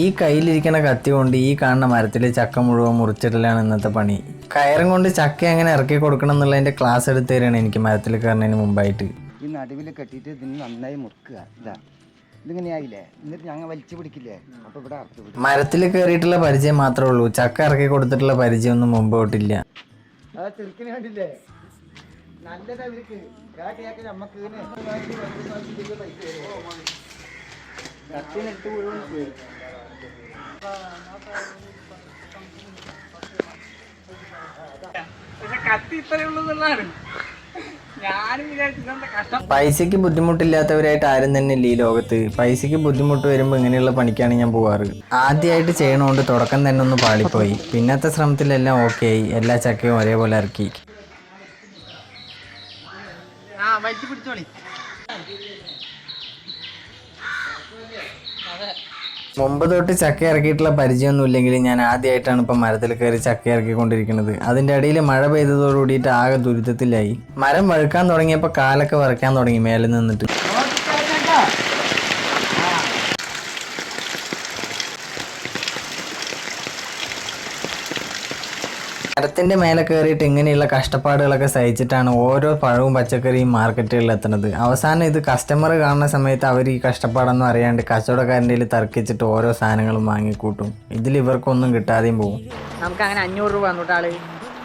ഈ കയ്യിലിരിക്കുന്ന കത്തി കൊണ്ട് ഈ കാണുന്ന മരത്തിലെ ചക്ക മുഴുവൻ മുറിച്ചിടലാണ് ഇന്നത്തെ പണി. കയറും കൊണ്ട് ചക്ക എങ്ങനെ ഇറക്കി കൊടുക്കണം എന്നുള്ളതിന്റെ ക്ലാസ് എടുത്തു തരികയാണ് എനിക്ക് മരത്തിൽ കയറുന്നതിന് മുമ്പായിട്ട്. ഈ നടുവിൽ കെട്ടിയിട്ട് ഇതിന് നന്നായി മുറുക്കുക. ഇതാ. ഇതിങ്ങനെയായില്ലേ? എന്നിട്ട് ഞങ്ങൾ വലിച്ചു പിടിക്കില്ലേ? അപ്പൊ ഇവിടെ മരത്തിൽ കയറിയിട്ടുള്ള പരിചയം മാത്രമേ ഉള്ളൂ. ചക്ക ഇറക്കി കൊടുത്തിട്ടുള്ള പരിചയം ഒന്നും മുമ്പോട്ടില്ല ആ ചെറുക്കിന് കണ്ടില്ലേ? നല്ലതാ ഇവർക്ക്. കാട്ടിയാക്കി നമ്മക്ക് കത്തിനെടുത്ത് മുഴുവൻ പോയി പക്ഷെ കത്തി ഇത്രയേ ഉള്ളൂ എന്നുള്ളതാണ്. പൈസയ്ക്ക് ബുദ്ധിമുട്ടില്ലാത്തവരായിട്ട് ആരും തന്നെ ഇല്ല ഈ ലോകത്ത്? പൈസയ്ക്ക് ബുദ്ധിമുട്ട് വരുമ്പോൾ ഇങ്ങനെയുള്ള പണിക്കാണ് ഞാൻ പോവാറ്. ആദ്യമായിട്ട് ചെയ്യണോണ്ട് തുടക്കം തന്നെ ഒന്ന് പാളിപ്പോയി. പിന്നത്തെ ശ്രമത്തിലെല്ലാം ഓക്കെ ആയി എല്ലാ ചക്കയും ഒരേപോലെ ഇറക്കി. വലിച്ചു പിടിച്ചോളി. മുമ്പ് തൊട്ട് ചക്ക ഇറക്കിയിട്ടുള്ള പരിചയമൊന്നും ഇല്ലെങ്കിൽ ഞാൻ ആദ്യമായിട്ടാണ് ഇപ്പം മരത്തിൽ കയറി ചക്ക ഇറക്കിക്കൊണ്ടിരിക്കുന്നത്. അതിന്റെ ഇടയിൽ മഴ പെയ്തതോടുകൂടിയിട്ട് ആകെ ദുരിതത്തിലായി. മരം വഴുക്കാൻ തുടങ്ങിയപ്പോൾ കാലൊക്കെ വറക്കാൻ തുടങ്ങി മേലെ നിന്നിട്ട്. മരത്തിന്റെ മേലെ കയറിയിട്ട് ഇങ്ങനെയുള്ള കഷ്ടപ്പാടുകളൊക്കെ സഹിച്ചിട്ടാണ് ഓരോ പഴവും പച്ചക്കറിയും മാർക്കറ്റുകളിൽ എത്തുന്നത്. അവസാനം ഇത് കസ്റ്റമർ കാണുന്ന സമയത്ത് അവർ ഈ കഷ്ടപ്പാടൊന്നും അറിയാണ്ട് കച്ചവടക്കാരന്റെ തർക്കിച്ചിട്ട് ഓരോ സാധനങ്ങളും വാങ്ങിക്കൂട്ടും. ഇതിൽ ഇവർക്കൊന്നും കിട്ടാതെയും പോകും. നമുക്ക് അങ്ങനെ അഞ്ഞൂറ് രൂപ വന്നിട്ട് ആൾ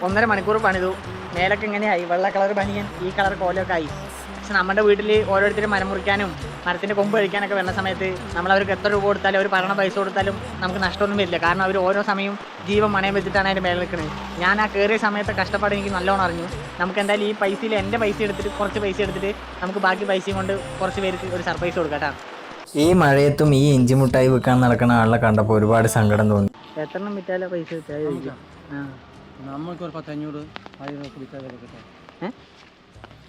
ഒന്നര മണിക്കൂർ പണിതു. മേലൊക്കെ ഇങ്ങനെയായി. വെള്ള കളർ പണിയൻ. ഈ കളർ കോലൊക്കെ ആയി. പക്ഷെ നമ്മുടെ വീട്ടിൽ ഓരോരുത്തരും മരം മുറിക്കാനും മരത്തിന്റെ കൊമ്പ് കഴിക്കാനൊക്കെ വരുന്ന സമയത്ത് നമ്മൾ അവർക്ക് എത്ര രൂപ കൊടുത്താലും അവർ പറയണ പൈസ കൊടുത്താലും നമുക്ക് നഷ്ടമൊന്നും വരില്ല. കാരണം അവർ ഓരോ സമയവും ജീവൻ മണയം വെച്ചിട്ടാണ് അതിന്റെ മേലെ നിൽക്കുന്നത്. ഞാൻ ആ കയറിയ സമയത്തെ കഷ്ടപ്പാട് എനിക്ക് നല്ലോണം അറിഞ്ഞു. നമുക്ക് എന്തായാലും ഈ പൈസയിൽ എന്റെ പൈസ എടുത്തിട്ട് കുറച്ച് പൈസ എടുത്തിട്ട് നമുക്ക് ബാക്കി പൈസയും കൊണ്ട് കുറച്ച് പേർക്ക് ഒരു സർപ്രൈസ് കൊടുക്കാം കേട്ടോ. ഈ മഴയത്തും ഈ ഇഞ്ചി മുട്ടായി വിൽക്കാൻ നടക്കുന്ന ആളെ കണ്ടപ്പോൾ ഒരുപാട് സങ്കടം തോന്നി. എത്ര വിറ്റാലോ പൈസ നമ്മൾക്ക് ഒരു പത്തഞ്ഞൂറ് ആയിരം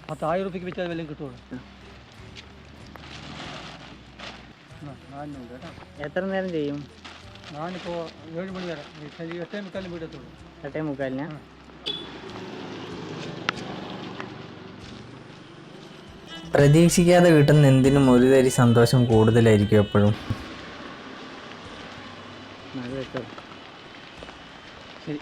പത്ത് ആയിരം റുപ്യക്ക് വിറ്റാൽ വല്ലതും കിട്ടുള്ളൂ കേട്ടോ. എത്ര നേരം ചെയ്യും? ഞാനിപ്പോൾ ഏഴ് മണി വരെ. എട്ടേ മുക്കാലും വീടെത്തുള്ളൂ എട്ടേ മുക്കാലിന്? പ്രതീക്ഷിക്കാതെ കിട്ടുന്ന എന്തിനും ഒരു തരി സന്തോഷം കൂടുതലായിരിക്കും എപ്പോഴും. ശരി.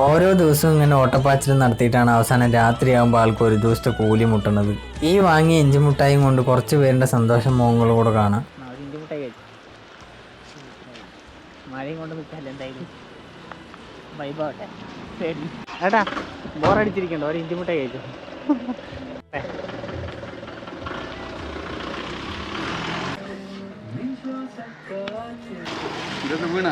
ഓരോ ദിവസവും ഇങ്ങനെ ഓട്ടപ്പാച്ചിൽ നടത്തിയിട്ടാണ് അവസാനം രാത്രിയാകുമ്പോൾ ആൾക്ക് ഒരു ദിവസത്തെ കൂലി മുട്ടുന്നത്. ഈ വാങ്ങിയ ഇഞ്ചി മുട്ടായും കൊണ്ട് കുറച്ച് പേരുടെ സന്തോഷം മുഖങ്ങളും കൂടെ കാണാം. ഒരു ഇഞ്ചി മുട്ടായി കഴിച്ചു. മഴയും കൊണ്ട് നിൽക്കാല്ല എന്തായാലും? വൈബാവട്ടെ ശരി ഏട്ടാ ബോറടിച്ചിരിക്കണ്ടോ. ഒരു ഇഞ്ചി മുട്ടായി കഴിച്ചു? ഇതൊക്കെ വീണ?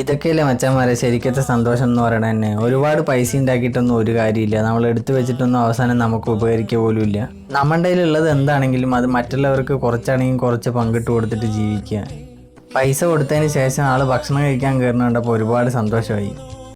ഇതൊക്കെയല്ലേ മച്ചന്മാരെ? ശരിക്കത്തെ സന്തോഷം എന്ന് പറയണത് തന്നെ. ഒരുപാട് പൈസ ഉണ്ടാക്കിയിട്ടൊന്നും ഒരു കാര്യമില്ല. നമ്മൾ എടുത്തു വെച്ചിട്ടൊന്നും അവസാനം നമുക്ക് ഉപകരിക്കുക പോലും ഇല്ല. നമ്മുടെ കയ്യിലുള്ളത് എന്താണെങ്കിലും അത് മറ്റുള്ളവർക്ക് കുറച്ചാണെങ്കിലും കുറച്ച് പങ്കിട്ട് കൊടുത്തിട്ട് ജീവിക്കുക. പൈസ കൊടുത്തതിന് ശേഷം ആൾ ഭക്ഷണം കഴിക്കാൻ കയറുന്ന കണ്ടപ്പോൾ ഒരുപാട് സന്തോഷമായി.